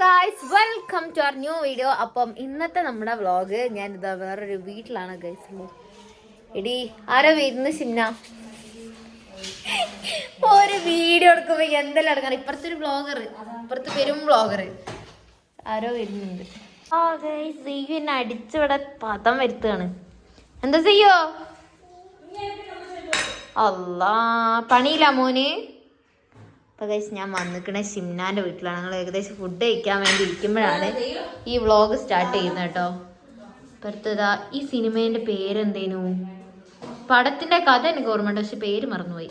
Guys welcome to our new video അപ്പം ഇന്നത്തെ നമ്മുടെ വ്ളോഗ് ഞാൻ ഇതാ വേറൊരു വീട്ടിലാണ് ഗൈസ് എടി ആരോ വരുന്നു ചിന്ന? ഒരു വീഡിയോ എടുക്കുമ്പോ എന്തെല്ലാം എടുക്കണം? ഇപ്പുറത്തെ ഒരു ബ്ലോഗർ ഇപ്പുറത്തെ പെരും ബ്ലോഗർ ആരോ വരുന്നുണ്ട്. അടിച്ചിവിടെ പദം വരുത്തുകയാണ്. എന്താ ചെയ്യോ? അല്ലാ പണിയില്ല മോന്. അപ്പൊ ഞാൻ വന്നിക്കണ ഷിംനാന്റെ വീട്ടിലാണ്. ഞങ്ങൾ ഏകദേശം ഫുഡ് കഴിക്കാൻ വേണ്ടി ഇരിക്കുമ്പോഴാണ് ഈ വ്ലോഗ് സ്റ്റാർട്ട് ചെയ്യുന്നത് കേട്ടോ. ഇപ്പുറത്തതാ ഈ സിനിമേന്റെ പേരെന്തേനു? പടത്തിന്റെ കഥ എനിക്ക് ഓർമ്മയുണ്ട് പക്ഷെ പേര് മറന്നുപോയി.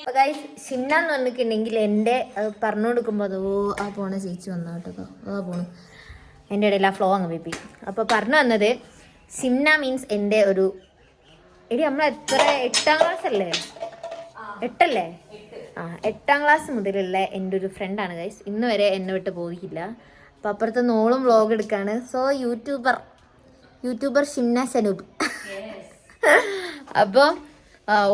അപ്പൊ ഗൈസ് ഷിംന എന്ന് പറഞ്ഞിട്ടുണ്ടെങ്കിൽ എന്റെ പറഞ്ഞു കൊടുക്കുമ്പോൾ അതോ ആ പോണ ചേച്ചി വന്ന കേട്ടോ. ആ പോണു. എന്റെ ഇടയിൽ ആ ഫ്ലോ അങ്ങ് പേപ്പി അപ്പോൾ പറഞ്ഞു വന്നത് ഷിംന മീൻസ് എന്റെ ഒരു എടി നമ്മൾ എത്ര എട്ടാം ക്ലാസ് അല്ലേ? എട്ടല്ലേ? ആ എട്ടാം ക്ലാസ് മുതലുള്ള എന്റെ ഒരു ഫ്രണ്ടാണ് ഗൈസ് ഇന്ന് വരെ എന്നെ വിട്ട് പോയില്ല അപ്പം അപ്പുറത്ത് നോളും vlog എടുക്കാണ്. So YouTuber YouTuber Shimna Sanoop. അപ്പോൾ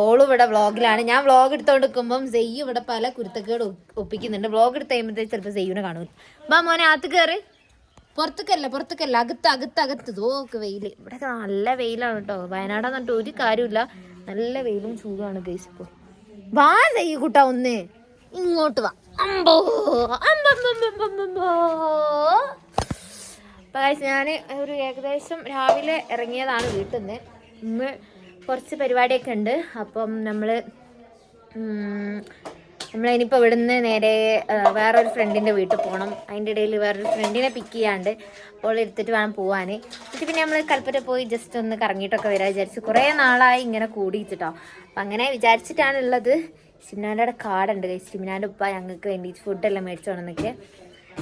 ഓളും ഇവിടെ വ്ളോഗിലാണ് ഞാൻ വ്ളോഗ് എടുത്തോണ്ട് നിൽക്കുമ്പം സെയ്യ് ഇവിടെ പല കുരുത്തക്കേട് ഒപ്പ് ഒപ്പിക്കുന്നുണ്ട്. വ്ളോഗ് എടുത്ത് കഴിയുമ്പോഴത്തേക്ക് ചിലപ്പോൾ സെയ്യുനെ കാണൂല. ബാ മോനെ അകത്ത് കയറി പുറത്തേക്കല്ല പുറത്തേക്കല്ല. അകത്ത് അകത്ത് അകത്ത്. നോക്ക് വെയിൽ ഇവിടെ നല്ല വെയിലാണ് കേട്ടോ വയനാടാന്ന് പറഞ്ഞിട്ട് ഒരു കാര്യമില്ല നല്ല വെയിലും ചൂടാണ് ഗൈസ് ഇപ്പോൾ വാ ചെയ്യൂ കുട്ട ഒന്ന്. ഇങ്ങോട്ട് വാ. അമ്പോ. അപ്പൊ ഞാൻ ഒരു ഏകദേശം രാവിലെ ഇറങ്ങിയതാണ് വീട്ടിൽ നിന്ന് ഇന്ന് കുറച്ച് പരിപാടിയൊക്കെ ഉണ്ട്. അപ്പം നമ്മൾ നമ്മളിനിയിപ്പോൾ ഇവിടുന്ന് നേരെ വേറൊരു ഫ്രണ്ടിന്റെ വീട്ടിൽ പോകണം അതിന്റെ ഇടയിൽ വേറൊരു ഫ്രണ്ടിനെ പിക്ക് ചെയ്യാണ്ട് അപ്പോൾ എടുത്തിട്ട് വേണം പോവാൻ എന്നിട്ട് പിന്നെ നമ്മൾ കൽപ്പറ്റ പോയി ജസ്റ്റ് ഒന്ന് കറങ്ങിയിട്ടൊക്കെ വരാൻ വിചാരിച്ചു കുറേ നാളായി ഇങ്ങനെ കൂടിയിട്ടോ അപ്പം അങ്ങനെ വിചാരിച്ചിട്ടാണുള്ളത് സിമിനാന്റെ കാടുണ്ട് സിമിനാന്റെ ഉപ്പ ഞങ്ങൾക്ക് വേണ്ടി ഫുഡെല്ലാം മേടിച്ചു കൊണ്ടെന്നൊക്കെ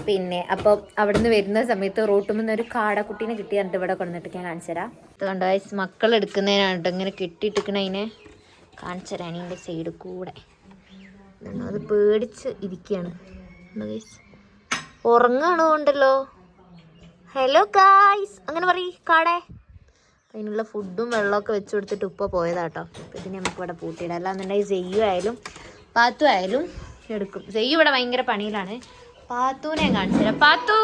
പിന്നെ അപ്പോൾ അവിടുന്ന് വരുന്ന സമയത്ത് റോട്ടിൽ നിന്ന് ഒരു കാടക്കുട്ടീനെ കിട്ടി എന്നിട്ട് ഇവിടെ കൊണ്ടിട്ട് ഞാൻ കാണിച്ചു തരാം. അതുകൊണ്ട് മക്കൾ എടുക്കുന്നതിനാണ് ഇങ്ങനെ കെട്ടിയിട്ടിക്കണതിനെ കാണിച്ചു തരാൻ ഇതിന്റെ സൈഡ് കൂടെ. അത് പേടിച്ച് ഇരിക്കുകയാണ് ഉറങ്ങാണ് കൊണ്ടല്ലോ. ഹലോ ഗായ്സ് അങ്ങനെ പറയ് കാടേ. അതിനുള്ള ഫുഡും വെള്ളമൊക്കെ വെച്ച് കൊടുത്തിട്ട് ഉപ്പ പോയതാട്ടോ. അപ്പം ഇതിന് നമുക്ക് ഇവിടെ പൂട്ടിയിടാം. അല്ലാന്നുണ്ടെങ്കിൽ സെയ്യു ആയാലും പാത്തു ആയാലും എടുക്കും. സെയ്യു ഇവിടെ ഭയങ്കര പണിയിലാണ്. പാത്തുവിനെ കാണിച്ചു തരാം. പാത്തു!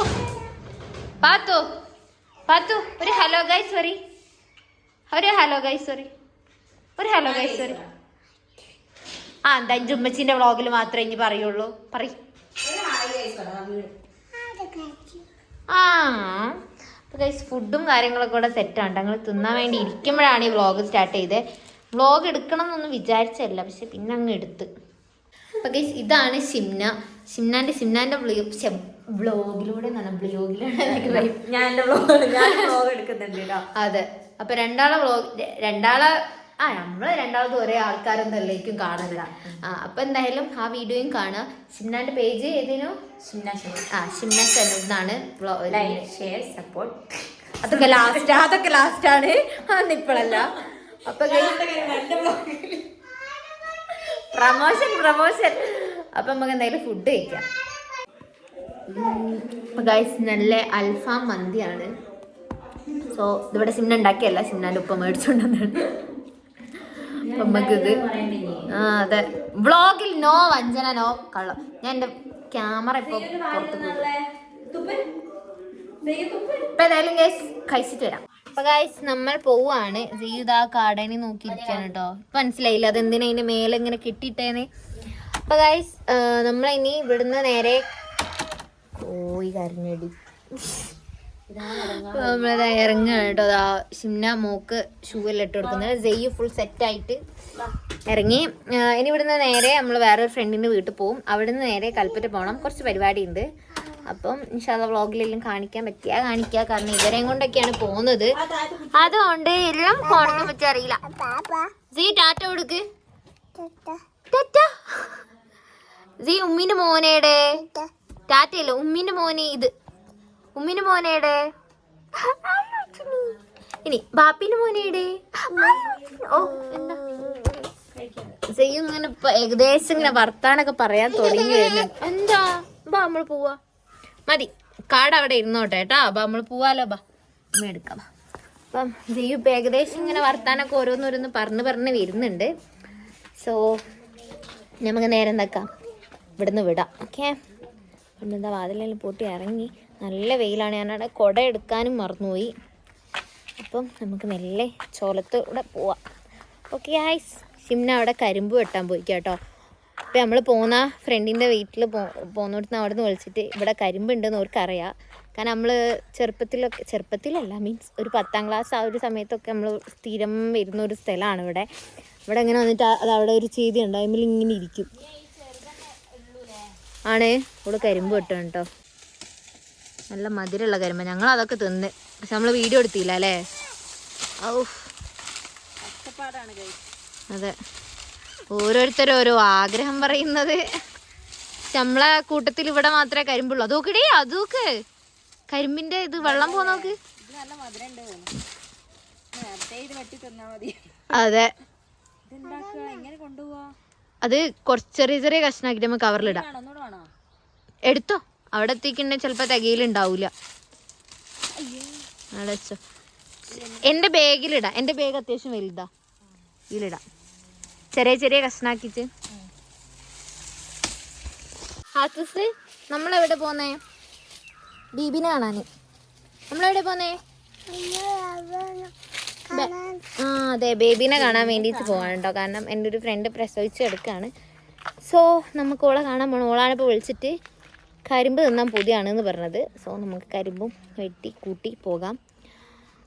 പാത്തു! പാത്തു ഒരു ഹലോ ഗൈസ് സോറി ഒരു ഹലോ ഗൈസ് സോറി ഒരു ഹലോ ഗൈസ് സോറി ആ എന്താ ജുമ്മച്ചിന്റെ വ്ളോഗിൽ മാത്രമേ ഇനി പറയുള്ളൂ? പറ ആ. അപ്പോൾ ഗൈസ് ഫുഡും കാര്യങ്ങളൊക്കെ കൂടെ സെറ്റാണ് ഞങ്ങൾ തിന്നാൻ വേണ്ടി ഇരിക്കുമ്പോഴാണ് ഈ വ്ളോഗ് സ്റ്റാർട്ട് ചെയ്തത് വ്ളോഗ് എടുക്കണം എന്നൊന്നും വിചാരിച്ചല്ല പക്ഷെ പിന്നെ അങ്ങ് എടുത്ത്. അപ്പോൾ ഗൈസ് ഇതാണ് ഷിംന. ഷിംനാന്റെ ഷിംനാന്റെ വ്ളോഗിലൂടെ ബ്ലോഗിലൂടെ ഞാൻ എന്റെ വ്ളോഗ് ഞാൻ വ്ളോഗ് എടുക്കുന്നുണ്ട് കേട്ടോ അതെ. അപ്പൊ രണ്ടാളെ വ്ളോഗ് രണ്ടാളെ ആ നമ്മൾ രണ്ടാമത് ഒരേ ആൾക്കാരൊന്നല്ലേക്കും കാണില്ല ആ അപ്പൊ എന്തായാലും ആ വീഡിയോയും കാണുക. ഷിംനാന്റെ പേജ് ഏതിനു? ആ ഷിംന എന്നാണ് ഷെയർ സപ്പോർട്ട് അതൊക്കെ ലാസ്റ്റ് അതൊക്കെ ലാസ്റ്റ് ആണ്. അതൊന്നും ഇപ്പോഴല്ല അപ്പൊ പ്രമോഷൻ പ്രമോഷൻ. അപ്പൊ നമുക്ക് എന്തായാലും ഫുഡ് കഴിക്കാം. ഗൈസ് നല്ല അൽഫാം മന്തിയാണ്. സോ ഇതിവിടെ സിംന ഉണ്ടാക്കിയല്ല. സിംനാന്റെ ഉപ്പ മേടിച്ചുകൊണ്ടാണ് അപ്പൊ ഇത് ആ അതെ. വ്ളോഗിൽ നോ വഞ്ചന നോ കള്ളം. ഞാൻ എന്റെ ക്യാമറ ഇപ്പൊ പുറത്ത് പോകും ഇപ്പൊ ഏതായാലും ഗൈസ് കഴിച്ചിട്ട് വരാം. അപ്പൊ ഗൈസ് നമ്മൾ പോവാണ്. ജീവിത ആ കാടനെ നോക്കിയിരിക്കാണ് കേട്ടോ. ഇപ്പൊ മനസ്സിലായില്ല? അതെന്തിനാ അതിന്റെ മേലെ ഇങ്ങനെ കെട്ടിയിട്ടേന്ന് അപ്പൊ ഗൈസ് നമ്മളിനി ഇവിടുന്ന് നേരെ പോയി കരഞ്ഞടി. നമ്മളത് ഇറങ്ങുകയാണ് കേട്ടോ അതാ ഷിംന മോക്ക് ഷൂ എല്ലാം ഇട്ട് കൊടുക്കുന്നത്. ജെയ്യ് ഫുൾ സെറ്റായിട്ട് ഇറങ്ങി. ഇനി ഇവിടുന്ന് നേരെ നമ്മൾ വേറൊരു ഫ്രണ്ടിന്റെ വീട്ടിൽ പോകും അവിടുന്ന് നേരെ കൽപ്പറ്റ പോകണം കുറച്ച് പരിപാടി ഉണ്ട് അപ്പം ഇൻഷാല്ല വ്ളോഗിലെല്ലാം കാണിക്കാൻ പറ്റിയ കാണിക്കുക കാരണം ഇവരെയും കൊണ്ടൊക്കെയാണ് പോകുന്നത്. അതുകൊണ്ട് എല്ലാം ഫോണിനെ വെച്ചറിയില്ല അറിയില്ല. സീ ടാറ്റ കൊടുക്ക്. ടാറ്റ. ജി ഉമ്മിന്റെ മോനേടെ. ടാറ്റയല്ല? ഉമ്മിന്റെ മോനെ ഇത്. ഉമ്മിന്റെ മോനേടെ ഇനി ബാപ്പിന് മോനേടെ ഓ എന്താ? ഇങ്ങനെ ഏകദേശം ഇങ്ങനെ വർത്താനൊക്കെ പറയാൻ തുടങ്ങി എന്താ? ബാ നമ്മൾ പോവാ. മതി. കാട് അവിടെ ഇരുന്നോട്ടെ കേട്ടാ. ബാ നമ്മൾ പോവാലോ ബാ. എടുക്കാം. അപ്പം ജയ്യു ഇപ്പൊ ഏകദേശം ഇങ്ങനെ വർത്താനൊക്കെ ഓരോന്നോരോന്ന് പറഞ്ഞ് പറഞ്ഞ് വരുന്നുണ്ട്. സോ നമുക്ക് നേരം എന്താക്കാം? ഇവിടുന്ന് വിടാം. ഓക്കെ എന്താ വാതിലെല്ലാം പൂട്ടി ഇറങ്ങി. നല്ല വെയിലാണ്. ഞാനവിടെ കുട എടുക്കാനും മറന്നുപോയി. അപ്പം നമുക്ക് മെല്ലെ ചോലത്തൂടെ പോവാം. ഓക്കെ ആയിസ് ഷിംന അവിടെ കരിമ്പ് വെട്ടാൻ പോയി കേട്ടോ അപ്പം നമ്മൾ പോകുന്ന ഫ്രണ്ടിന്റെ വീട്ടിൽ പോ പോകുന്നിടത്ത് അവിടെ നിന്ന് വിളിച്ചിട്ട് ഇവിടെ കരിമ്പുണ്ടെന്ന് അവർക്കറിയാം. കാരണം നമ്മൾ ചെറുപ്പത്തിലൊക്കെ ചെറുപ്പത്തിലല്ല മീൻസ് ഒരു പത്താം ക്ലാസ് ആ ഒരു സമയത്തൊക്കെ നമ്മൾ സ്ഥിരം വരുന്ന ഒരു സ്ഥലമാണ് ഇവിടെ. ഇവിടെ ഇങ്ങനെ വന്നിട്ട് അത് അവിടെ ഒരു ചെയ്തി ഉണ്ട്. അതിൽ ഇങ്ങനെ ഇരിക്കും. ആണേ. ഇവിടെ കരിമ്പ് വെട്ടണം കേട്ടോ നല്ല മധുരമുള്ള കരിമ്പ. ഞങ്ങൾ അതൊക്കെ തിന്ന്. പക്ഷെ നമ്മൾ വീഡിയോ എടുത്തില്ല അല്ലേ. അതെ. ഓരോരുത്തരും ഓരോ ആഗ്രഹം പറയുന്നത്. നമ്മളെ കൂട്ടത്തിൽ ഇവിടെ മാത്രമേ കരിമ്പുള്ളൂ. അതോക്കിടേ അതോക്ക് കരിമ്പിന്റെ ഇത് വെള്ളം പോ നോക്ക്. അതെ. അത് കുറച്ച് ചെറിയ ചെറിയ കഷ്ണാക്കിട്ട് നമ്മൾ കവറിലിടാം എടുത്തോ. അവിടെ എത്തിക്കണ്ടേ ചിലപ്പോൾ തികയിലുണ്ടാവൂല എന്റെ ബാഗിലിടാ എന്റെ ബാഗിലിടാം. എന്റെ ബാഗ് അത്യാവശ്യം വലുതാ. ഇതിലിടാം. ചെറിയ ചെറിയ കഷ്ണാക്കിട്ട് ഹാത്തസ് നമ്മളെവിടെ പോന്നേ? ബീബിനെ കാണാന്. നമ്മളെവിടെ പോന്നേ? ആ അതെ ബേബിനെ കാണാൻ വേണ്ടിയിട്ട് പോവാണ് കേട്ടോ കാരണം എന്റെ ഒരു ഫ്രണ്ട് പ്രസവിച്ച് കിടക്കുകയാണ് സോ നമുക്ക് ഓളെ കാണാൻ പോകണം ഓളാണിപ്പോൾ വിളിച്ചിട്ട് കരിമ്പ് തിന്നാൻ പൊതിയാണെന്ന് പറഞ്ഞത്. സോ നമുക്ക് കരിമ്പും വെട്ടി കൂട്ടി പോകാം.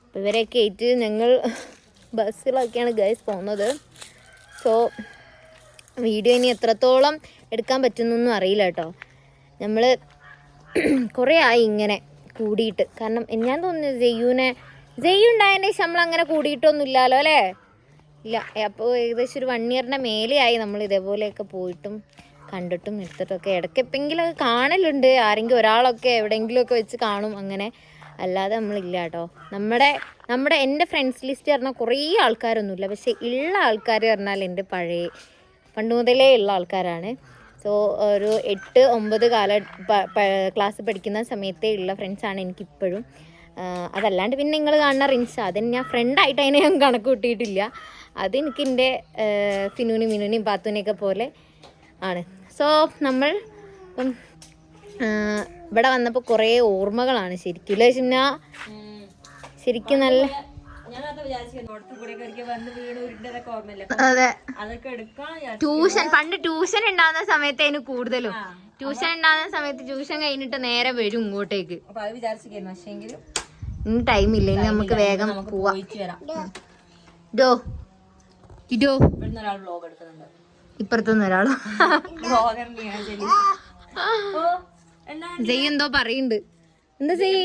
അപ്പോൾ ഇവരെയൊക്കെ ഏറ്റ് ഞങ്ങൾ ബസ്സിലൊക്കെയാണ് ഗൈസ് പോകുന്നത്. സോ വീഡിയോ ഇനി എത്രത്തോളം എടുക്കാൻ പറ്റുന്നൊന്നും അറിയില്ല കേട്ടോ. നമ്മൾ കുറേ ആയി ഇങ്ങനെ കൂടിയിട്ട്. കാരണം ഞാൻ തോന്നുന്നു ജെയ്യൂനെ ജെയ്യു ഉണ്ടായതിന്റെ ശേഷം നമ്മൾ അങ്ങനെ കൂടിയിട്ടൊന്നും ഇല്ലല്ലോ അല്ലേ? ഇല്ല അപ്പോൾ ഏകദേശം ഒരു വൺ ഇയറിന്റെ മേലെയായി നമ്മൾ ഇതേപോലെയൊക്കെ പോയിട്ടും. കണ്ടിട്ടും എടുത്തിട്ടൊക്കെ. ഇടയ്ക്ക് എപ്പെങ്കിലും ഒക്കെ കാണലുണ്ട്. ആരെങ്കിലും ഒരാളൊക്കെ എവിടെയെങ്കിലുമൊക്കെ വെച്ച് കാണും അങ്ങനെ. അല്ലാതെ നമ്മളില്ല കേട്ടോ. നമ്മുടെ നമ്മുടെ എന്റെ ഫ്രണ്ട്സ് ലിസ്റ്റ് പറഞ്ഞാൽ കുറേ ആൾക്കാരൊന്നുമില്ല. പക്ഷേ ഉള്ള ആൾക്കാർ പറഞ്ഞാൽ എന്റെ പഴയ പണ്ട് മുതലേ ഉള്ള ആൾക്കാരാണ്. സോ ഒരു എട്ട് ഒമ്പത് കാല ക്ലാസ് പഠിക്കുന്ന സമയത്തേ ഉള്ള ഫ്രണ്ട്സാണ് എനിക്കിപ്പോഴും. അതല്ലാണ്ട് പിന്നെ നിങ്ങൾ കാണുന്ന റിൻസ അതിന് ഞാൻ ഫ്രണ്ടായിട്ട് അതിനെ ഞാൻ കണക്ക് കൂട്ടിയിട്ടില്ല. അത് എനിക്ക് എന്റെ പാത്തുനെയൊക്കെ മിനുവിനെയും പാത്തുവിനെയൊക്കെ പോലെ ആണ്. സോ നമ്മൾ ഇപ്പം ഇവിടെ വന്നപ്പോൾ കുറേ ഓർമ്മകളാണ് ശരിക്കും അല്ലേ ചിന്ന? ശരിക്കും നല്ല അതെ. ട്യൂഷൻ പണ്ട് ട്യൂഷൻ ഉണ്ടാകുന്ന സമയത്ത് അതിന് കൂടുതലും. ട്യൂഷൻ ഉണ്ടാകുന്ന സമയത്ത് ട്യൂഷൻ കഴിഞ്ഞിട്ട് നേരെ വരും ഇങ്ങോട്ടേക്ക്. ഇനി ടൈം ഇല്ല. ഇനി നമുക്ക് വേഗം പോവാം. ഇടോ. ഇടോ. ഇവിടുന്ന് ഒരാൾ വ്ലോഗ് എടുക്കുന്നുണ്ട്. ഇപ്പുറത്തുനിന്ന് ഒരാളോ. ജയ് എന്തോ പറയുന്നുണ്ട് എന്താ ചെയ്യ്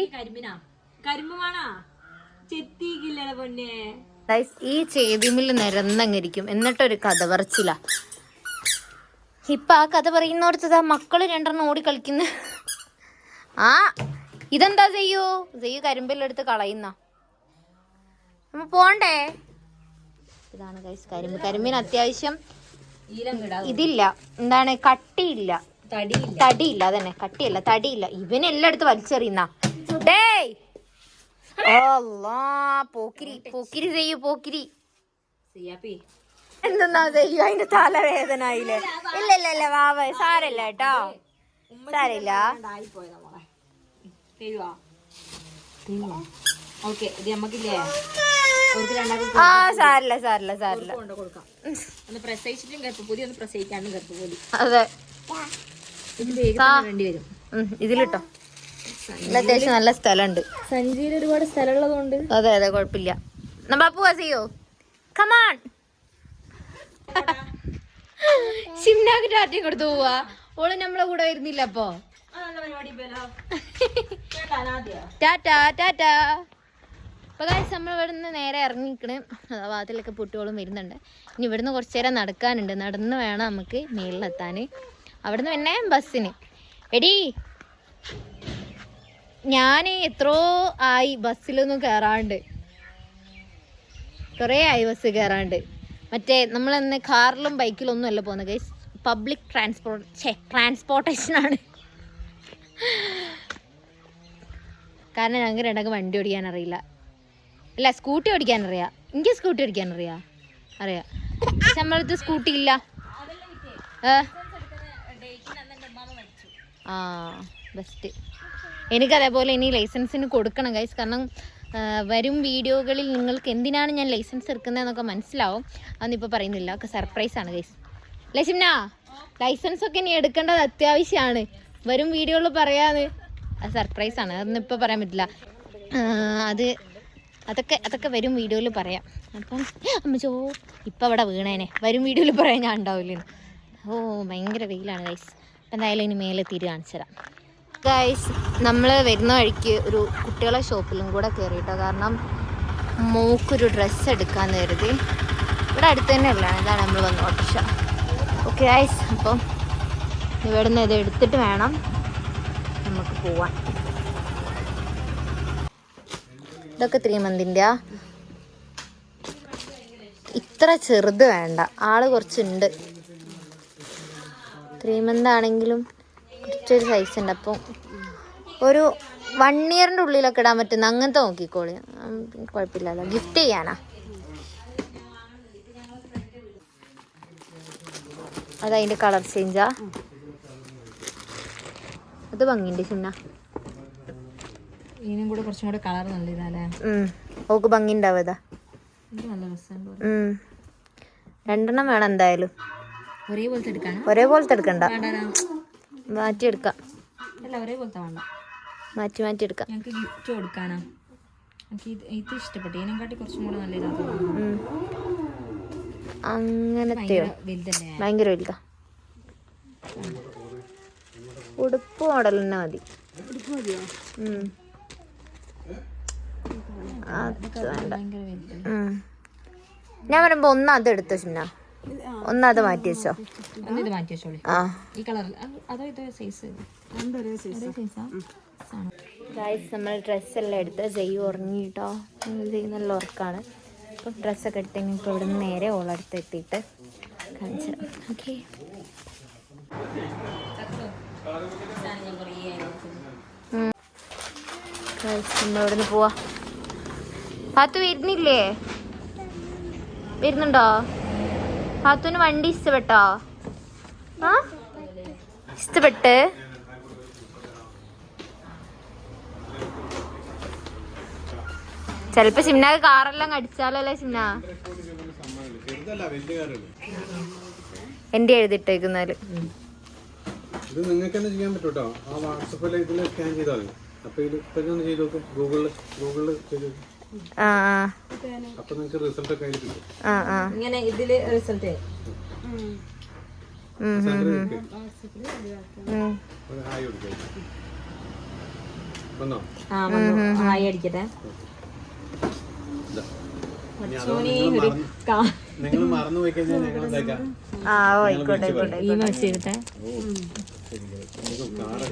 ഈ ചേതിമിൽ നിരന്നങ്ങിരിക്കും. എന്നിട്ടൊരു കഥ പറച്ചില്ല ഇപ്പൊ ആ കഥ പറയുന്നോടത്തത് ആ മക്കൾ രണ്ടെണ്ണം ഓടി കളിക്കുന്ന. ആ ഇതെന്താ ചെയ്യൂ ചെയ്യൂ കരിമ്പെല്ലെടുത്ത് കളയുന്ന. നമ്മ പോണ്ടേ? ഇതാണ് കരിമ്പ്. കരിമ്പിന് അത്യാവശ്യം ഇതില്ല. എന്താണ്? കട്ടിയില്ല. തടിയില്ല. അതന്നെ. കട്ടിയല്ല തടിയില്ല. ഇവനെല്ലായിടത്ത് വലിച്ചെറിയുന്ന. ഡേയ്! അല്ലാ പോക്കിരി പോക്കിരി ചെയ്യൂ പോക്കിരി. സിയാപ്പി. എന്തെന്നാ ചെയ്യൂ? അതിന്റെ തലവേദന ആയില്ലേ? ഇല്ല ഇല്ല ഇല്ല വാവ സാരല്ല കേട്ടോ. സാരല്ല. ഓക്കെ ഇത് നമുക്കില്ലേ അവർക്ക് രണ്ടാൾക്കും ആ സാരല്ല സാരല്ല സാരല്ല. ഒന്ന് പ്രസവിച്ചിട്ടും ഒന്ന് പ്രസവിക്കാണ്ടും അതെ. ഇത് വേഗം വേണ്ടി വരും. ഉം, ഇതിലിട്ടോ. അത്യാവശ്യം നല്ല സ്ഥലമുണ്ട്. സഞ്ചിയിൽ ഒരുപാട് സ്ഥലമുള്ളതുകൊണ്ട്. അതെ അതെ കുഴപ്പമില്ല. നമ്മ പോവാ ചെയ്യോ? കമാൺ ഷിംനാക്ക് ടാറ്റയും കൊടുത്തു പോവാ. ഓൾ നമ്മളെ കൂടെ വരുന്നില്ല അപ്പോ. Tata tata. അപ്പൊ കാര്യം നമ്മൾ ഇവിടുന്ന് നേരെ ഇറങ്ങിക്കണ് അതാ വാതിലൊക്കെ പൊട്ടുകളും വരുന്നുണ്ട്. ഇനി ഇവിടുന്ന് കുറച്ച് നേരം നടക്കാനുണ്ട്. നടന്ന് വേണം നമുക്ക് മേളിലെത്താൻ. അവിടുന്ന് പിന്നെ ബസ്സിന്. എടി ഞാൻ എത്രയോ ആയി ബസ്സിലൊന്നും കയറാണ്ട് കുറേ ആയി ബസ് കയറാണ്ട് മറ്റേ നമ്മളന്ന് കാറിലും ബൈക്കിലൊന്നും അല്ല പോകുന്നത് ഗൈസ് പബ്ലിക് ട്രാൻസ്പോർട്ട് ഛേ ട്രാൻസ്പോർട്ടേഷനാണ് കാരണം ഞങ്ങൾക്ക് രണ്ടാക്ക് വണ്ടി ഓടിക്കാൻ അറിയില്ല. അല്ല സ്കൂട്ടി ഓടിക്കാൻ അറിയാ. എനിക്ക് സ്കൂട്ടി ഓടിക്കാൻ അറിയാ. അറിയാം. പക്ഷെ നമ്മളടുത്ത് സ്കൂട്ടി ഇല്ല? ആ ബെസ്റ്റ് എനിക്ക് അതേപോലെ ഇനി ലൈസൻസിന് കൊടുക്കണം ഗൈസ് കാരണം വരും വീഡിയോകളിൽ നിങ്ങൾക്ക് എന്തിനാണ് ഞാൻ ലൈസൻസ് എടുക്കുന്നതെന്നൊക്കെ മനസ്സിലാവും. അതൊന്നിപ്പോൾ പറയുന്നില്ല. ഒക്കെ സർപ്രൈസാണ് ഗൈസ് ലക്ഷ്മണ ലൈസൻസ് ഒക്കെ ഇനി എടുക്കേണ്ടത് അത്യാവശ്യമാണ് വരും വീഡിയോകൾ പറയാന്ന്. അത് സർപ്രൈസാണ് അതൊന്നും ഇപ്പോൾ പറയാൻ പറ്റില്ല. അത് അതൊക്കെ അതൊക്കെ വരും വീഡിയോയിൽ പറയാം. അപ്പം അമ്മച്ചോ ഇപ്പം അവിടെ വീണേനെ? വരും വീഡിയോയിൽ പറയാൻ ഞാൻ ഉണ്ടാവില്ലെന്ന്. ഓ ഭയങ്കര വെയിലാണ് ഗൈസ് അപ്പം എന്തായാലും ഇനി മേലെ തിരി കാണിച്ചു തരാം. ഗൈസ് നമ്മൾ വരുന്ന വഴിക്ക് ഒരു കുട്ടികളെ ഷോപ്പിലും കൂടെ കയറിയിട്ടോ കാരണം മോക്കൊരു ഡ്രസ്സ് എടുക്കാൻ കരുതി. ഇവിടെ അടുത്ത് തന്നെ ഉള്ളതാണ്. ഇതാണ് നമ്മൾ വന്ന ഓട്ടോഷ. ഓക്കെ ഗൈസ് അപ്പം ഇവിടുന്ന് ഇത് എടുത്തിട്ട് വേണം നമുക്ക് പോവാൻ. ഇതൊക്കെ ത്രീ മന്തിന്റെ ഇത്ര ചെറുത് വേണ്ട. ആൾ കുറച്ചുണ്ട്. ത്രീ മന്ത് ആണെങ്കിലും കുറച്ചൊരു സൈസ് ഉണ്ട്. അപ്പം ഒരു വൺ ഇയറിന്റെ ഉള്ളിലൊക്കെ ഇടാൻ പറ്റുന്ന അങ്ങനത്തെ നോക്കിക്കോളി. കുഴപ്പമില്ലല്ലോ. ഗിഫ്റ്റ് ചെയ്യാനാ? അതതിന്റെ കളർ ചേഞ്ചാ അത് ഭംഗിയുണ്ട് ചിന്ന. ഇതിനും കൂടെ കുറച്ചും കൂടെ കളർ നല്ല ഇതല്ലേ ഓക്ക് ഭംഗി ഉണ്ടാവതാ. രണ്ടെണ്ണം വേണം എന്തായാലും. ഒരേപോലത്തെ എടുക്കണം ഒരേപോലത്തെ എടുക്കണ്ട. മാറ്റി എടുക്കാം അല്ല ഒരേപോലത്തെ വേണ്ട. മാറ്റി മാറ്റി എടുക്കാം ഞങ്ങൾക്ക് ഗിഫ്റ്റ് കൊടുക്കാനാ. എനിക്ക് ഇത് ഇത് ഇഷ്ടപ്പെട്ടു. ഇതിനെക്കാട്ടി കുറച്ചും കൂടെ നല്ല ഇതാ തോന്നുന്നു. ഉം. അങ്ങനത്തെയോ? വലുതല്ലേ? ഭയങ്കര വലുതാ. ഉടുപ്പ് മോഡൽ തന്നെ മതി ഉം. അത് വേണ്ട ഭയങ്കര വലുത് ഉം. ഞാൻ പറയുമ്പോ ഒന്ന് അത് എടുത്തോ ചിന്ന? ഒന്ന് അത് മാറ്റി വെച്ചോ. ഒന്ന് ഇത് മാറ്റി വെച്ചോളി. ആ. ഈ കളറിൽ. അതോ ഇതോ സൈസ് ഒരേ സൈസാ ഗായ്സ് നമ്മൾ ഡ്രസ്സെല്ലാം എടുത്ത് ജയ് ഉറങ്ങി കേട്ടോ നല്ല ഉറക്കാണ്. അപ്പം ഡ്രസ്സൊക്കെ എടുത്ത് ഇപ്പോൾ ഇവിടെ നിന്ന് നേരെ ഓളടുത്ത് എത്തിയിട്ട് കാണിച്ചു ഓക്കെ നമ്മൾ ഇവിടെ നിന്ന് പോവാ. പാത്തു വരുന്നില്ലേ? വരുന്നുണ്ടോ? ഹാത്തുവിന് വണ്ടി ഇഷ്ടപ്പെട്ടോ? ആ? ഇഷ്ടപ്പെട്ട്? ചെലപ്പോ സിംനാക്ക് കാറെല്ലാം കടിച്ചാലല്ലേ സിംന? എന്റെ എഴുതിട്ടേക്കുന്നാൽ ഇത് നിങ്ങൾക്ക് തന്നെ ചെയ്യാൻ പറ്റും കേട്ടോ ആ വാട്സപ്പിൽ ഇതിൽ സ്കാൻ ചെയ്താൽ മതി. അപ്പൊ ഇത് ഇപ്പൊ ചെയ്ത് നോക്കും. ഗൂഗിളിൽ ഗൂഗിളിൽ. ആ അപ്പൊ നിങ്ങൾക്ക് റിസൾട്ട് ഒക്കെ ആ ആ. ഇങ്ങനെ ഇതിൽ റിസൾട്ട് ഹായ് അടിക്കട്ടെ. അതോ നിങ്ങൾ ഒരു മറന്ന് കാ- നിങ്ങൾ മറന്നു പോയി കഴിഞ്ഞാൽ ഞങ്ങൾ എന്താക്കാം ആ ഓ ആയിക്കോട്ടെ ആയിക്കോട്ടെ ഈ വെച്ചെടുത്തെ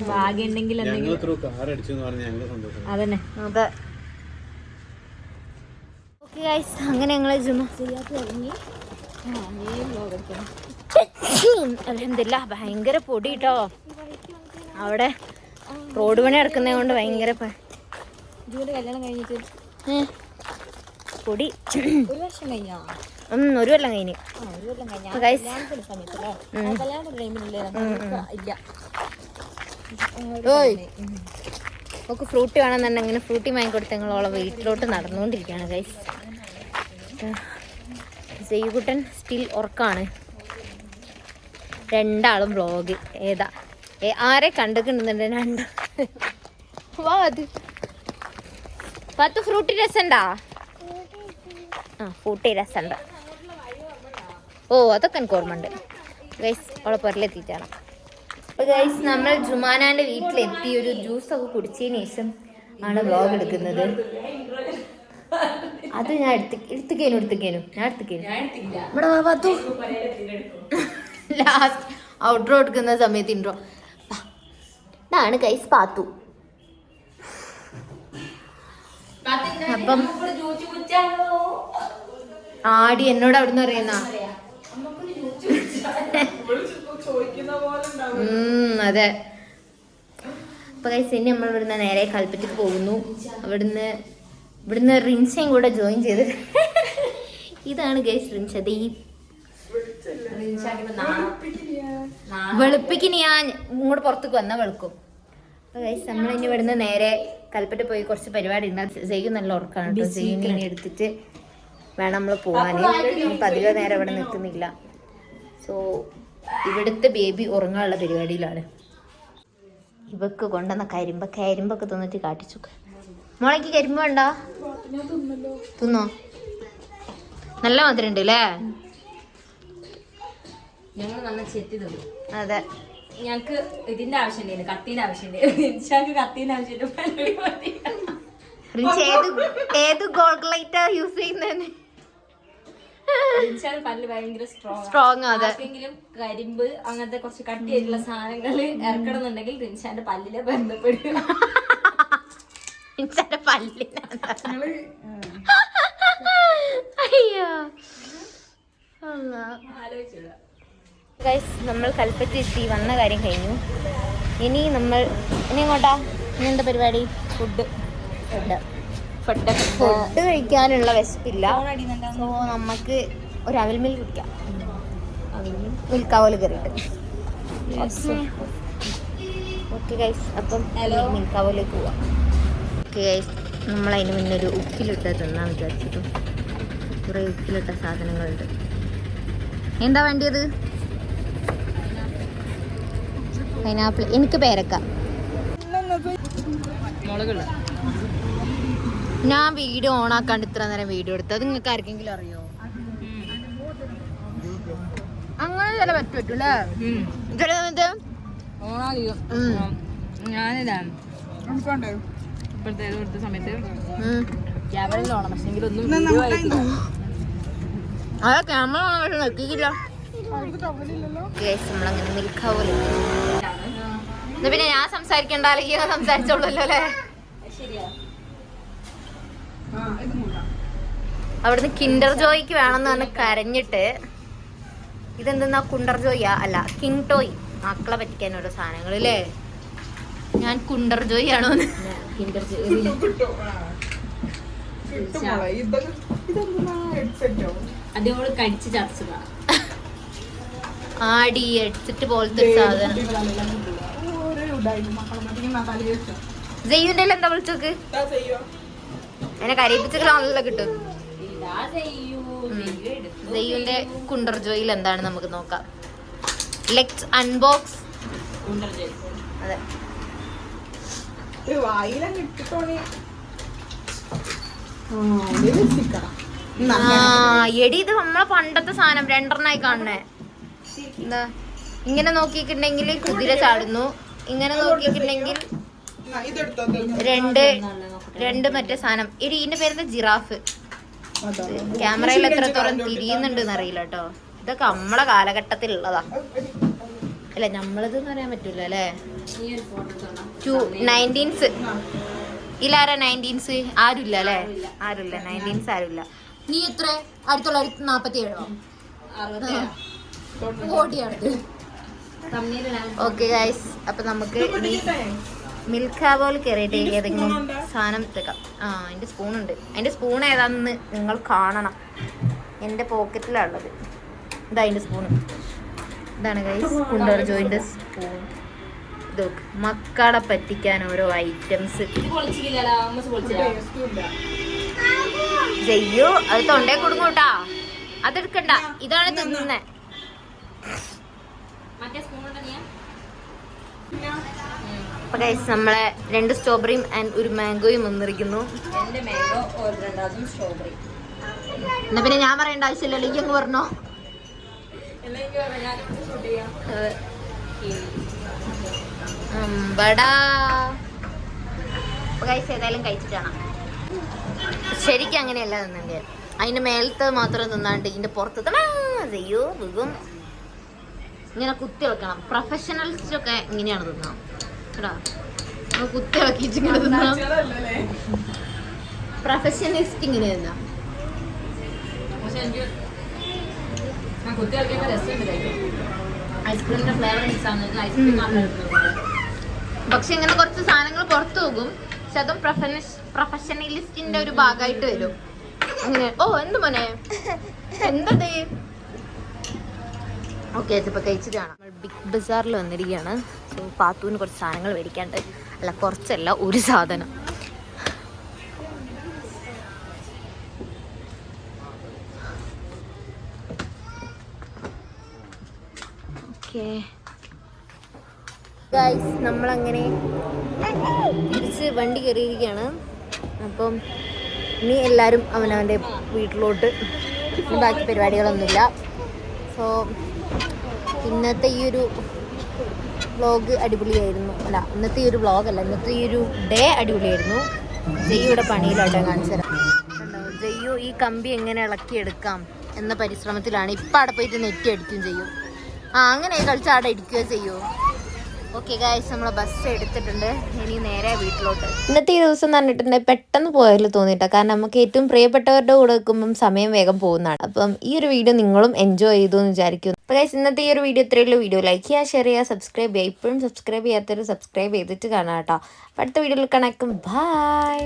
ഭാഗ്യം ഉണ്ടെങ്കിൽ അതന്നെ. ത്രൂ കാർ അടിച്ചു എന്ന് പറഞ്ഞാൽ ഞങ്ങൾ സന്തോഷം അതന്നെ അതെ ഓക്കെ ഗൈസ് അങ്ങനെ ഞങ്ങൾ ജുമ അലഹമില്ല ഭയങ്കര പൊടി കേട്ടോ അവിടെ റോഡ് പണി നടക്കുന്നത് കൊണ്ട് ഭയങ്കര കല്യാണം കഴിഞ്ഞിട്ട് പൊടി. ഒരു വർഷം കഴിഞ്ഞു? ഒരു കൊല്ലം കഴിഞ്ഞ്. നമുക്ക് ഫ്രൂട്ടി വേണമെന്നുണ്ടെങ്കിൽ ഫ്രൂട്ടി വാങ്ങിക്കൊടുത്ത് ഞങ്ങളോളെ വീട്ടിലോട്ട് നടന്നുകൊണ്ടിരിക്കുകയാണ് ഗൈസ് ജയ്കുട്ടൻ സ്റ്റിൽ ഉറക്കാണ്. രണ്ടാളും ബ്ലോഗ് ഏതാ? ഏ ആരെ കണ്ടിട്ടുണ്ടെന്നുണ്ട് രണ്ട്? വാ അത്. പത്ത് ഫ്രൂട്ടി രസണ്ടാ? ആ ഫ്രൂട്ടി രസണ്ട. ഓ അതൊക്കെ എനിക്ക് ഓർമ്മ ഉണ്ട് ഗൈസ് അവളെ പുരലെത്തിയിട്ടാണ്. ഗൈസ് നമ്മൾ ജുമാനാന്റെ വീട്ടിലെത്തി ഒരു ജ്യൂസ് ഒക്കെ കുടിച്ചതിന് ശേഷം ആണ് വ്ലോഗ് എടുക്കുന്നത്. അത് ഞാൻ എടുത്ത് എടുത്തുക്കേനു എടുത്തുക്കേനു ഞാൻ എടുത്തുക്കേനു ഇവിടെ പാത്തു ലാസ്റ്റ് ഔട്ട്രോ എടുക്കുന്ന സമയത്ത് ഇൻട്രോ ഇതാണ് ഗൈസ് പാത്തു. അപ്പം ആടി എന്നോട് അവിടുന്ന് പറയുന്ന. ഉം, അതെ. അപ്പൊ കൈസ് ഇനി നമ്മൾ ഇവിടുന്ന് നേരെ കൽപ്പറ്റയ്ക്ക് പോകുന്നു. അവിടുന്ന് ഇവിടുന്ന് റിൻസയും കൂടെ ജോയിൻ ചെയ്ത്. ഇതാണ് ഗൈസ് റിൻസ ദേ ഈ വെളുപ്പിക്ക് ഞാൻ ഇങ്ങോട്ട് പുറത്തേക്ക് വന്നാ വെളുക്കും. നമ്മൾ ഇനി ഇവിടുന്ന് നേരെ കൽപ്പറ്റ പോയി കുറച്ച് പരിപാടി ഉണ്ട്. ചെയ്യും നല്ല ഉറക്കാണ് കേട്ടോ. ഇനി എടുത്തിട്ട് വേണം നമ്മൾ പോവാൻ ഇപ്പം അധികം നേരം ഇവിടെ നിൽക്കുന്നില്ല. സോ ഇവിടുത്തെ ബേബി ഉറങ്ങാനുള്ള പരിപാടിയിലാണ്. ഇവക്ക് കൊണ്ടുവന്ന കരിമ്പ കരിമ്പൊക്കെ തിന്നിട്ട് കാട്ടിച്ചു. മോളേക്ക് കരിമ്പ വേണ്ട? തിന്നോ? നല്ല മധുരം ഉണ്ട് അല്ലേ ഞങ്ങൾ നല്ല ചെത്തി തന്നു. അതെ. ഞങ്ങക്ക് ഇതിന്റെ ആവശ്യമുണ്ടായിരുന്നു കത്തിന്റെ ആവശ്യമുണ്ടായിരുന്നു. ഞങ്ങൾക്ക് കത്തിന്റെ ആവശ്യമില്ല റിൻസ് ഏത് ഏത് ഗോൾഡ് ലൈറ്റാ യൂസ് ചെയ്യുന്നതെന്ന്? റിൻഷാദ് പല്ല് ഭയങ്കര സ്ട്രോങ് സ്ട്രോങ് അതെ. ആർക്കെങ്കിലും കരിമ്പ് അങ്ങനത്തെ കുറച്ച് കട്ടിയായിട്ടുള്ള സാധനങ്ങൾ ഇറക്കണമെന്നുണ്ടെങ്കിൽ റിൻഷാന്റെ പല്ലിലെ ബന്ധപ്പെടുക. റിൻസാന്റെ പല്ലിനാണ് അയ്യോ. ഗൈസ് നമ്മൾ കൽപ്പറ്റ എത്തി വന്ന കാര്യം കഴിഞ്ഞു. ഇനി നമ്മൾ ഇനി എങ്ങോട്ടാ? ഇനി എന്താ പരിപാടി? ഫുഡ് ഫുഡ് ഫുഡ് ഫുഡ് കഴിക്കാനുള്ള വിശപ്പില്ല. സോ നമുക്ക് ഒരു അവൽമിൽ കുടിക്കാം. മിൽക്കാവോൽ കയറിയിട്ട്. ഓക്കെ. ഗൈസ് അപ്പം മിൽക്കാവോലേക്ക് പോവാം. ഓക്കെ ഗൈസ് നമ്മളതിന് മുന്നേ ഒരു ഉപ്പിലിട്ട തിന്നാൻ വിചാരിച്ചിട്ടു. കുറേ ഉപ്പിലിട്ട സാധനങ്ങളുണ്ട്. എന്താ വേണ്ടിയത്? പൈനാപ്പിൾ എനിക്ക് പേരക്ക. മുളകുള്ള ഞാൻ വീഡിയോ ഓൺ ആക്കാണ്ട് ഇത്ര നേരം വീഡിയോ എടുത്തത്. അത് നിങ്ങൾക്ക് ആർക്കെങ്കിലും അറിയോ? അങ്ങനെ ചില പറ്റു പറ്റൂലേ ചില സമയത്ത് ഓണാധികം ഉം. ഞാനിതാണ് ഇപ്പോഴത്തെ കൊടുത്ത സമയത്ത് ഉം. ക്യാമറയിൽ ഓണം പക്ഷെ. അതെ ക്യാമറ നമ്മളങ്ങനെ എന്നാ പിന്നെ ഞാൻ സംസാരിക്കണ്ട അല്ലെങ്കിൽ സംസാരിച്ചോളൂല്ലോ അല്ലേ? ശരിയാ. അവിടുന്ന് കിൻഡർ ജോയിക്ക് വേണമെന്ന് പറഞ്ഞ് കരഞ്ഞിട്ട് ഇതെന്തെന്നാ കുണ്ടർ ജോയിയാ അല്ല കിങ് ടോയ് മക്കളെ പറ്റിക്കാൻ ഓരോ സാധനങ്ങൾ അല്ലേ ഞാൻ കുണ്ടർ ജോയി ആണോ അതോട് കടിച്ച് ചതച്ചതാണ് ആടി ഹെഡ്സെറ്റ് പോലത്തെ ഒരു സാധനം. ജയ്യുന്റെ എന്താ വിളിച്ചോക്ക്? എന്നെ കരയിപ്പിച്ചൊക്കെ നല്ല കിട്ടും. ജയ്യുന്റെ കുണ്ടർ ജോയിൽ എന്താണ് നമുക്ക് നോക്കാം. ലെക്സ് അൺബോക്സ് അതെ. ആ എടി ഇത് നമ്മളെ പണ്ടത്തെ സാധനം രണ്ടെണ്ണായി കാണണേ എന്താ? ഇങ്ങനെ നോക്കിയിട്ടുണ്ടെങ്കിൽ കുതിര ചാടുന്നു. ഇങ്ങനെ നോക്കിയിട്ടുണ്ടെങ്കിൽ രണ്ട് രണ്ട് മറ്റേ സാധനം. എടി ഇതിന്റെ പേരെന്താ? ജിറാഫ്. ക്യാമറയിൽ എത്രത്തോളം തിരിയുന്നുണ്ട് അറിയില്ല കേട്ടോ. ഇതൊക്കെ നമ്മളെ കാലഘട്ടത്തിലുള്ളതാ അല്ല നമ്മളത് പറയാൻ പറ്റൂല അല്ലേ? ടു നയന്റീൻസ് ഇല്ലാരാ നയന്റീൻസ് ആരുമില്ല അല്ലേ? ആരുമില്ല നയന്റീൻസ് ആരുമില്ല നീ എത്ര? ആയിരത്തി തൊള്ളായിരത്തി നാപ്പത്തി ഏഴോ തമ്മിലാണ് ഓക്കെ ഗൈസ് അപ്പൊ നമുക്ക് മിൽക്ക് ബോൾ കയറിയിട്ട് ഏതെങ്കിലും സാധനം എടുത്തേക്കാം ആ അതിന്റെ സ്പൂണുണ്ട് അതിന്റെ സ്പൂൺ ഏതാണെന്ന് നിങ്ങൾ കാണണം. എന്റെ പോക്കറ്റിലാണുള്ളത് ഇതാ അതിന്റെ സ്പൂൺ ഇതാണ് ഗൈസ് കുണ്ടർ ജോയിന്റെ സ്പൂൺ ഇത് മക്കളെ പറ്റിക്കാൻ ഓരോ ഐറ്റംസ് ചെയ്യോ അത് തൊണ്ടേ കൊടുക്കൂട്ടാ അതെടുക്കണ്ട. ഇതാണ് തിന്നുന്നേ മറ്റേ സ്പൂൺ അപ്പൊ കഴിച്ച് നമ്മളെ രണ്ട് സ്ട്രോബെറിയും ആൻഡ് ഒരു മാംഗോയും വന്നിരിക്കുന്നു. എന്നാ പിന്നെ ഞാൻ പറയേണ്ട ആവശ്യമില്ല ഈ അങ്ങ് പറഞ്ഞോ. അമ്പടാ അപ്പൊ ഏതായാലും കഴിച്ചിട്ടാണ് ശരിക്കും അങ്ങനെയല്ല തിന്നണ്ടേ. അതിന്റെ മേലത്തെ മാത്രം തിന്നാണ്ട് ഇതിന്റെ പുറത്തത്തെ അയ്യോ വികും. ഇങ്ങനെ കുത്തി വെക്കണം. പ്രൊഫഷണൽസ് ഒക്കെ ഇങ്ങനെയാണ് തിന്നാം. കുത്തി ഇങ്ങനെ തിന്നാം. പ്രൊഫഷണലിസ്റ്റ് ഇങ്ങനെ തിന്നാം. ഐസ്ക്രീമിന്റെ ഫ്ലേവർ മിക്സ് ഐസ്ക്രീം പക്ഷെ ഇങ്ങനെ കുറച്ച് സാധനങ്ങൾ പുറത്തു പോകും. പക്ഷെ അതും പ്രൊഫഷണലിസ്റ്റിന്റെ ഒരു ഭാഗമായിട്ട് വരും. അങ്ങനെ. ഓ എന്ത് മോനെ? എന്തത് ഓക്കെ സെപ്പകൈച്ചിരാണ് നമ്മൾ ബിഗ് ബസാറിൽ വന്നിരിക്കുകയാണ് സോ പാത്തുവിന് കുറച്ച് സാധനങ്ങൾ മേടിക്കാണ്ട് അല്ല കുറച്ചല്ല ഒരു സാധനം. ഓക്കെ ഗൈസ് നമ്മളങ്ങനെ തിരിച്ച് വണ്ടി കയറിയിരിക്കുകയാണ്. അപ്പം ഇനി എല്ലാവരും അവനവന്റെ വീട്ടിലോട്ട്. ബാക്കി പരിപാടികളൊന്നുമില്ല. സോ ഇന്നത്തെ ഈ ഒരു വ്ളോഗ് അടിപൊളിയായിരുന്നു. അല്ല ഇന്നത്തെ ഈ ഒരു വ്ളോഗ് അല്ല ഇന്നത്തെ ഈ ഒരു ഡേ അടിപൊളിയായിരുന്നു. ജയ്യുടെ പണിയിലോട്ടെ കാണിച്ചു തരാം? ജയ്യു ഈ കമ്പി എങ്ങനെ ഇളക്കിയെടുക്കാം എന്ന പരിശ്രമത്തിലാണ് ഇപ്പം അവിടെ പോയിട്ട് നെറ്റ് അടിക്കും ചെയ്യും ആ അങ്ങനെ കളിച്ച് അവിടെ ഇടിക്കുകയോ ചെയ്യൂ നമ്മൾ ഇനി നേരെ വീട്ടിലോട്ട്. ഇന്നത്തെ ഈ ദിവസം പറഞ്ഞിട്ടുണ്ടെങ്കിൽ പെട്ടെന്ന് പോയാലും തോന്നിയിട്ടാ. കാരണം നമുക്ക് ഏറ്റവും പ്രിയപ്പെട്ടവരുടെ കൂടെ നിൽക്കുമ്പം സമയം വേഗം പോകുന്നതാണ്. അപ്പം ഈ ഒരു വീഡിയോ നിങ്ങളും എൻജോയ് ചെയ്തു എന്ന് വിചാരിക്കുന്നു. അപ്പോൾ ഗൈസ് ഇന്നത്തെ ഈ ഒരു വീഡിയോ ഇത്രയുള്ള വീഡിയോ ലൈക്ക് ചെയ്യുക ഷെയർ ചെയ്യുക സബ്സ്ക്രൈബ് ചെയ്യുക. ഇപ്പോഴും സബ്സ്ക്രൈബ് ചെയ്യാത്തവർ സബ്സ്ക്രൈബ് ചെയ്തിട്ട് കാണാം കേട്ടോ. അടുത്ത വീഡിയോയിൽ കണക്കും ബൈ